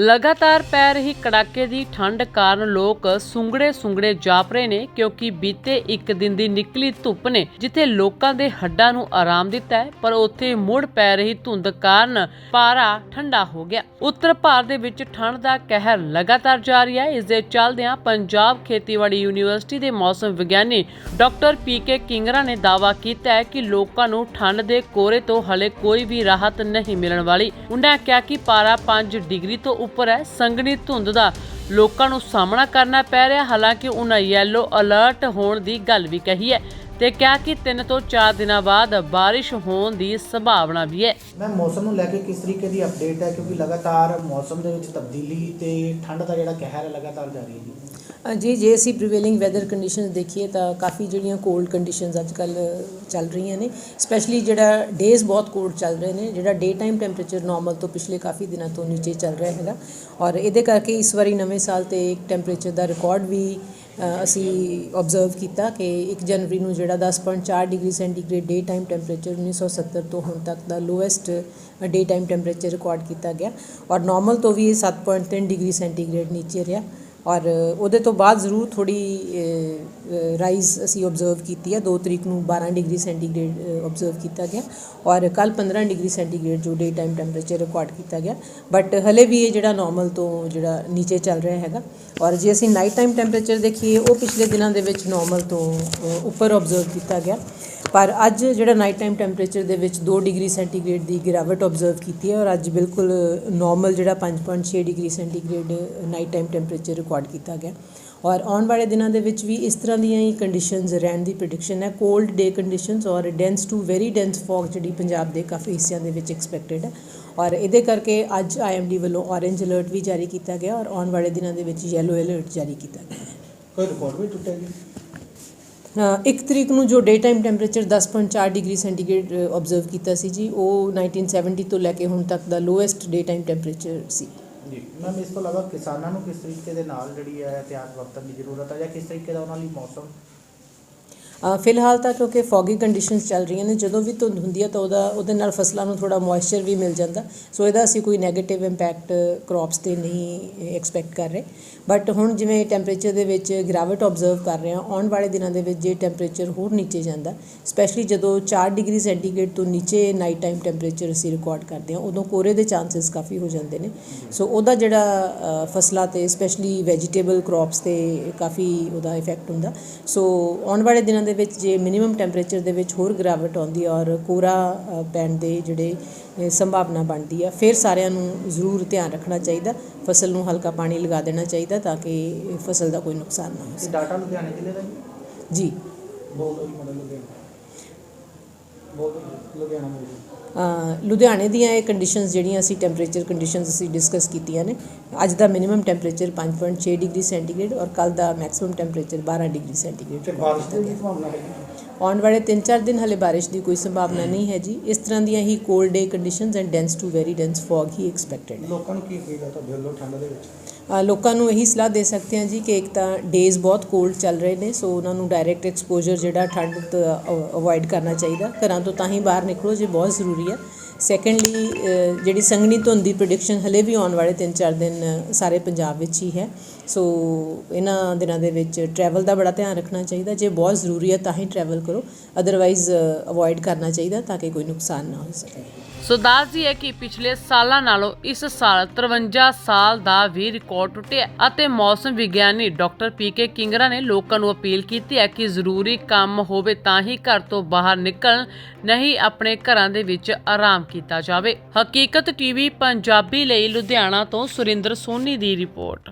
ਲਗਾਤਾਰ ਪੈ ਰਹੀ ਕੜਾਕੇ ਦੀ ਠੰਡ ਕਾਰਨ ਲੋਕ ਸੁੰਗੜੇ ਸੁੰਗੜੇ ਜਾਪ ਰਹੇ ਨੇ ਕਿਉਂਕਿ ਬੀਤੇ ਇੱਕ ਦਿਨ ਦੀ ਨਿਕਲੀ ਧੁੱਪ ਨੇ ਜਿੱਥੇ ਲੋਕਾਂ ਦੇ ਹੱਡਾਂ ਨੂੰ ਆਰਾਮ ਦਿੱਤਾ ਹੈ, ਪਰ ਉੱਥੇ ਮੁੜ ਪੈ ਰਹੀ ਧੁੰਦ ਕਾਰਨ ਪਾਰਾ ਠੰਡਾ ਹੋ ਗਿਆ। ਉੱਤਰ ਭਾਰਤ ਦੇ ਵਿੱਚ ਠੰਡ ਦਾ ਕਹਿਰ ਲਗਾਤਾਰ ਜਾਰੀ ਹੈ। ਇਸ ਦੇ ਚੱਲਦਿਆਂ ਪੰਜਾਬ ਖੇਤੀਬਾੜੀ ਯੂਨੀਵਰਸਿਟੀ ਦੇ ਮੌਸਮ ਵਿਗਿਆਨੀ ਡਾਕਟਰ ਪੀ ਕੇ ਕਿੰਗਰਾ ਨੇ ਦਾਅਵਾ ਕੀਤਾ ਹੈ ਕਿ ਲੋਕਾਂ ਨੂੰ ਠੰਡ ਦੇ ਕੋਰੇ ਤੋਂ ਹਲੇ ਕੋਈ ਵੀ ਰਾਹਤ ਨਹੀਂ ਮਿਲਣ ਵਾਲੀ। ਉਹਨਾਂ ਕਿਹਾ ਕਿ ਪਾਰਾ 5 ਡਿਗਰੀ ਤੋਂ ਉੱਪਰ ਹੈ। ਸੰਘਣੀ ਧੁੰਦ ਦਾ ਲੋਕਾਂ ਨੂੰ ਸਾਹਮਣਾ ਕਰਨਾ ਪੈ ਰਿਹਾ। ਹਾਲਾਂਕਿ ਉਹਨਾਂ ਯੈਲੋ ਅਲਰਟ ਹੋਣ ਦੀ ਗੱਲ ਵੀ ਕਹੀ ਹੈ। ਤੇ ਕਿਹਾ ਕਿ 3 ਤੋਂ 4 ਦਿਨਾਂ ਬਾਅਦ ਬਾਰਿਸ਼ ਹੋਣ ਦੀ ਸੰਭਾਵਨਾ ਵੀ ਹੈ। ਮੈਂ ਮੌਸਮ ਨੂੰ ਲੈ ਕੇ ਕਿਸ ਤਰੀਕੇ ਦੀ ਅਪਡੇਟ ਹੈ? ਕਿਉਂਕਿ ਲਗਾਤਾਰ ਮੌਸਮ ਦੇ ਵਿੱਚ ਤਬਦੀਲੀ ਤੇ ਠੰਡ ਦਾ ਜਿਹੜਾ ਕਹਿਰ ਹੈ ਲਗਾਤਾਰ ਜਾਰੀ ਹੈ ਜੀ। ਜੀ ਜੇ ਅਸੀਂ ਪ੍ਰੀਵੇਲਿੰਗ ਵੈਦਰ ਕੰਡੀਸ਼ਨਸ ਦੇਖੀਏ ਤਾਂ ਕਾਫੀ ਜਿਹੜੀਆਂ ਕੋਲਡ ਕੰਡੀਸ਼ਨਸ ਅੱਜ ਕੱਲ ਚੱਲ ਰਹੀਆਂ ਨੇ। ਸਪੈਸ਼ਲੀ ਜਿਹੜਾ ਡੇਜ਼ ਬਹੁਤ ਕੋਲਡ ਚੱਲ ਰਹੇ ਨੇ ਜਿਹੜਾ ਡੇ ਟਾਈਮ ਟੈਂਪਰੇਚਰ ਨਾਰਮਲ ਤੋਂ ਪਿਛਲੇ ਕਾਫੀ ਦਿਨਾਂ ਤੋਂ ਨੀਚੇ ਚੱਲ ਰਿਹਾ ਹੈਗਾ। ਔਰ ਇਹਦੇ ਕਰਕੇ ਇਸ ਵਾਰੀ ਨਵੇਂ ਸਾਲ ਤੇ ਇੱਕ ਟੈਂਪਰੇਚਰ ਦਾ ਰਿਕਾਰਡ ਵੀ ਅਸੀਂ ਆਬਜ਼ਰਵ ਕੀਤਾ ਕਿ 1 ਜਨਵਰੀ ਨੂੰ ਜਿਹੜਾ 10.4 degree centigrade day time temperature 1970 ਤੋਂ ਹੁਣ ਤੱਕ ਦਾ lowest day time temperature record ਕੀਤਾ ਗਿਆ ਔਰ ਨਾਰਮਲ ਤੋਂ ਵੀ ਇਹ 7.3 ਡਿਗਰੀ ਸੈਂਟੀਗ੍ਰੇਡ ਨੀਚੇ ਰਿਹਾ। ਔਰ ਉਹਦੇ ਤੋਂ ਬਾਅਦ ਜ਼ਰੂਰ ਥੋੜੀ ਰਾਈਜ਼ ਅਸੀਂ ਆਬਜ਼ਰਵ ਕੀਤੀ ਹੈ। 2 ਤਰੀਕ ਨੂੰ 12 ਡਿਗਰੀ ਸੈਂਟੀਗ੍ਰੇਡ ਆਬਜ਼ਰਵ ਕੀਤਾ ਗਿਆ। ਔਰ ਕੱਲ 15 ਡਿਗਰੀ ਸੈਂਟੀਗ੍ਰੇਡ ਜੋ ਡੇ ਟਾਈਮ ਟੈਂਪਰੇਚਰ ਰਿਕਾਰਡ ਕੀਤਾ ਗਿਆ। ਬਟ ਹਲੇ ਵੀ ਇਹ ਜਿਹੜਾ ਨਾਰਮਲ ਤੋਂ ਜਿਹੜਾ ਨੀਚੇ ਚੱਲ ਰਿਹਾ ਹੈਗਾ। ਔਰ ਜੇ ਅਸੀਂ ਨਾਈਟ ਟਾਈਮ ਟੈਂਪਰੇਚਰ ਦੇਖੀਏ, ਉਹ ਪਿਛਲੇ ਦਿਨਾਂ ਦੇ ਵਿੱਚ ਨਾਰਮਲ ਤੋਂ ਉੱਪਰ ਆਬਜ਼ਰਵ ਕੀਤਾ ਗਿਆ। ਪਰ ਅੱਜ ਜਿਹੜਾ ਨਾਈਟ ਟਾਈਮ ਟੈਂਪਰੇਚਰ ਦੇ ਵਿੱਚ 2 ਡਿਗਰੀ ਸੈਂਟੀਗ੍ਰੇਡ ਦੀ ਗਿਰਾਵਟ ਆਬਜ਼ਰਵ ਕੀਤੀ ਹੈ ਔਰ ਅੱਜ ਬਿਲਕੁਲ ਨਾਰਮਲ ਜਿਹੜਾ 5.6 degree centigrade night time temperature record ਕੀਤਾ ਗਿਆ। ਔਰ ਆਉਣ ਵਾਲੇ ਦਿਨਾਂ ਦੇ ਵਿੱਚ ਵੀ ਇਸ ਤਰ੍ਹਾਂ ਦੀਆਂ ਹੀ ਕੰਡੀਸ਼ਨਸ ਰਹਿਣ ਦੀ ਪ੍ਰੈਡਿਕਸ਼ਨ ਹੈ। ਕੋਲਡ ਡੇ ਕੰਡੀਸ਼ਨਸ ਔਰ dense to very dense fog ਜਿਹੜੀ ਪੰਜਾਬ ਦੇ ਕਾਫੀ ਹਿੱਸਿਆਂ ਦੇ ਵਿੱਚ ਐਕਸਪੈਕਟਡ ਹੈ। ਔਰ ਇਹਦੇ ਕਰਕੇ ਅੱਜ ਆਈਐਮਡੀ ਵੱਲੋਂ ਔਰੇਂਜ ਅਲਰਟ ਵੀ ਜਾਰੀ ਕੀਤਾ ਗਿਆ ਔਰ ਆਉਣ ਵਾਲੇ ਦਿਨਾਂ ਦੇ ਵਿੱਚ ਯੈਲੋ ਅਲਰਟ ਜਾਰੀ ਕੀਤਾ ਗਿਆ। ਕੋਈ ਰਿਕਾਰਡ ਵੀ ਟੁੱਟਿਆ ਜੀ ਇੱਕ ਤਰੀਕ ਨੂੰ ਜੋ day time temperature 10.4 degree centigrade observe ਕੀਤਾ ਸੀ ਜੀ, ਉਹ 1970 ਤੋਂ ਲੈ ਕੇ ਹੁਣ ਤੱਕ ਦਾ ਲੋਐਸਟ ਡੇ ਟਾਈਮ ਟੈਂਪਰੇਚਰ ਸੀ। ਜੀ ਮੈਮ ਇਸ ਤੋਂ ਇਲਾਵਾ ਕਿਸਾਨਾਂ ਨੂੰ ਕਿਸ ਤਰੀਕੇ ਦੇ ਨਾਲ ਜਿਹੜੀ ਹੈ ਇhtiyat ਵਰਤਣ ਦੀ ਜ਼ਰੂਰਤ ਹੈ ਜਾਂ ਕਿਸ ਤਰੀਕੇ ਦਾ ਉਹਨਾਂ ਲਈ ਮੌਸਮ ਫਿਲਹਾਲ ਤਾਂ ਕਿਉਂਕਿ ਫੌਗੀ ਕੰਡੀਸ਼ਨਸ ਚੱਲ ਰਹੀਆਂ ਨੇ, ਜਦੋਂ ਵੀ ਧੁੰਦ ਹੁੰਦੀ ਹੈ ਤਾਂ ਉਹਦਾ, ਉਹਦੇ ਨਾਲ ਫਸਲਾਂ ਨੂੰ ਥੋੜਾ ਮੋਇਸਚਰ ਵੀ ਮਿਲ ਜਾਂਦਾ। ਸੋ ਇਹਦਾ ਅਸੀਂ ਕੋਈ 네ਗੇਟਿਵ ਇੰਪੈਕਟ ਕ੍ਰੌਪਸ ਤੇ ਨਹੀਂ ਐਕਸਪੈਕਟ ਕਰ ਰਹੇ। ਬਟ ਹੁਣ ਜਿਵੇਂ ਟੈਂਪਰੇਚਰ ਦੇ ਵਿੱਚ ਗਿਰਾਵਟ ਆਬਜ਼ਰਵ ਕਰ ਰਹੇ ਹਾਂ, ਆਉਣ ਵਾਲੇ ਦਿਨਾਂ ਦੇ ਵਿੱਚ ਜੇ ਟੈਂਪਰੇਚਰ ਹੋਰ ਨੀਚੇ ਜਾਂਦਾ ਸਪੈਸ਼ਲੀ ਜਦੋਂ 4 ਡਿਗਰੀ ਸੈਂਟੀਗ੍ਰੇਡ ਤੋਂ ਨੀਚੇ ਨਾਈਟ ਟਾਈਮ ਟੈਂਪਰੇਚਰ ਅਸੀਂ ਰਿਕਾਰਡ ਕਰਦੇ ਹਾਂ, ਉਦੋਂ ਕੋਰੇ ਦੇ ਚਾਂਸਸ ਕਾਫੀ ਹੋ ਜਾਂਦੇ ਨੇ। ਸੋ ਉਹਦਾ ਜਿਹੜਾ ਫਸਲਾਂ ਤੇ ਸਪੈਸ਼ਲੀ ਵੈਜੀਟੇਬਲ ਕ੍ਰੌਪਸ ਤੇ ਕਾਫੀ ਉਹਦਾ ਇਫੈਕਟ ਹੁੰਦਾ। ਸੋ ਆਉਣ ਵਾਲੇ ਦਿਨਾਂ ਦੇ ਵਿੱਚ ਜੇ ਮਿਨੀਮਮ ਟੈਂਪਰੇਚਰ ਦੇ ਵਿੱਚ ਹੋਰ ਗਿਰਾਵਟ ਆਉਂਦੀ ਹੈ ਔਰ ਕੋਰਾ ਪੈਣ ਦੇ ਜਿਹੜੇ ਸੰਭਾਵਨਾ ਬਣਦੀ ਹੈ ਫਿਰ ਸਾਰਿਆਂ ਨੂੰ ਜ਼ਰੂਰ ਧਿਆਨ ਰੱਖਣਾ ਚਾਹੀਦਾ ਫਸਲ ਨੂੰ ਹਲਕਾ ਪਾਣੀ ਲਗਾ ਦੇਣਾ ਚਾਹੀਦਾ ਤਾਂ ਕਿ ਫਸਲ ਦਾ ਕੋਈ ਨੁਕਸਾਨ ਨਾ ਹੋ ਇਹ ਡਾਟਾ ਲੁਧਿਆਣੇ ਜ਼ਿਲ੍ਹੇ ਦਾ ਜੀ? ਸਕੇ ਦੋ ਜੀ ਮੋਡਲ ਲੁਧਿਆਣਾ ਲੁਧਿਆਣਾ ਦੀਆਂ ਇਹ ਕੰਡੀਸ਼ਨਸ ਜਿਹੜੀਆਂ ਅਸੀਂ ਟੈਂਪਰੇਚਰ ਕੰਡੀਸ਼ਨਸ ਅਸੀਂ ਡਿਸਕਸ ਕੀਤੀਆਂ ਨੇ। ਅੱਜ ਦਾ ਮਿਨੀਮਮ ਟੈਂਪਰੇਚਰ 5.6 ਡਿਗਰੀ ਸੈਂਟੀਗ੍ਰੇਡ ਔਰ ਕੱਲ ਦਾ ਮੈਕਸਿਮਮ ਟੈਂਪਰੇਚਰ 12 ਡਿਗਰੀ ਸੈਂਟੀਗ੍ਰੇਡ। ਜੀ ਆਉਣ ਵਾਲੇ 3-4 ਦਿਨ ਹਲੇ ਬਾਰਿਸ਼ ਦੀ ਕੋਈ ਸੰਭਾਵਨਾ ਨਹੀਂ ਹੈ ਜੀ। ਇਸ ਤਰ੍ਹਾਂ ਦੀਆਂ ਹੀ cold day conditions and dense to very dense fog he expected ਹੈ। ਲੋਕਾਂ ਨੂੰ ਕੀ ਅਪੀਲ ਹੈ ਤੁਹਾਡੇ ਵੱਲੋਂ ਠੰਡ ਦੇ ਵਿੱਚ? ਲੋਕਾਂ ਨੂੰ ਇਹੀ ਸਲਾਹ ਦੇ ਸਕਦੇ ਹਾਂ ਜੀ ਕਿ ਇੱਕ ਤਾਂ ਡੇਜ਼ ਬਹੁਤ ਕੋਲਡ ਚੱਲ ਰਹੇ ਨੇ ਸੋ ਉਹਨਾਂ ਨੂੰ ਡਾਇਰੈਕਟ ਐਕਸਪੋਜ਼ਰ ਜਿਹੜਾ ਠੰਡ ਤੋਂ ਅਵੋਇਡ ਕਰਨਾ ਚਾਹੀਦਾ। ਘਰਾਂ ਤੋਂ ਤਾਂ ਹੀ ਬਾਹਰ ਨਿਕਲੋ ਜੇ ਬਹੁਤ ਜ਼ਰੂਰੀ ਹੈ। ਸੈਕੰਡਲੀ ਜਿਹੜੀ ਸੰਘਣੀ ਧੁੰਦ ਦੀ ਪ੍ਰੈਡਿਕਸ਼ਨ ਹਲੇ ਵੀ ਆਉਣ ਵਾਲੇ 3-4 ਦਿਨ ਸਾਰੇ ਪੰਜਾਬ ਵਿੱਚ ਹੀ ਹੈ। ਸੋ ਇਹਨਾਂ ਦਿਨਾਂ ਦੇ ਵਿੱਚ ਟਰੈਵਲ ਦਾ ਬੜਾ ਧਿਆਨ ਰੱਖਣਾ ਚਾਹੀਦਾ। ਜੇ ਬਹੁਤ ਜ਼ਰੂਰੀ ਹੈ ਤਾਂ ਹੀ ਟਰੈਵਲ ਕਰੋ। ਅਦਰਵਾਈਜ਼ ਅਵੋਇਡ ਕਰਨਾ ਚਾਹੀਦਾ ਤਾਂ ਕਿ ਕੋਈ ਨੁਕਸਾਨ ਨਾ ਹੋ ਸਕੇ। ਸੋ ਦੱਸਦੀ ਹੈ ਕਿ ਪਿਛਲੇ ਸਾਲਾਂ ਨਾਲੋਂ ਇਸ ਸਾਲ 53 ਸਾਲ ਦਾ ਵੀ ਰਿਕਾਰਡ ਟੁੱਟਿਆ ਅਤੇ ਮੌਸਮ ਵਿਗਿਆਨੀ ਡਾਕਟਰ ਪੀਕੇ ਕਿੰਗਰਾ ਨੇ ਲੋਕਾਂ ਨੂੰ ਅਪੀਲ ਕੀਤੀ ਹੈ ਕਿ ਜ਼ਰੂਰੀ ਕੰਮ ਹੋਵੇ ਤਾਂ ਹੀ ਘਰ ਤੋਂ ਬਾਹਰ ਨਿਕਲਣ, ਨਹੀਂ ਆਪਣੇ ਘਰਾਂ ਦੇ ਵਿੱਚ ਆਰਾਮ ਕੀਤਾ ਜਾਵੇ। ਹਕੀਕਤ ਟੀਵੀ ਪੰਜਾਬੀ ਲਈ ਲੁਧਿਆਣਾ ਤੋਂ ਸੁਰਿੰਦਰ ਸੋਨੀ ਦੀ ਰਿਪੋਰਟ।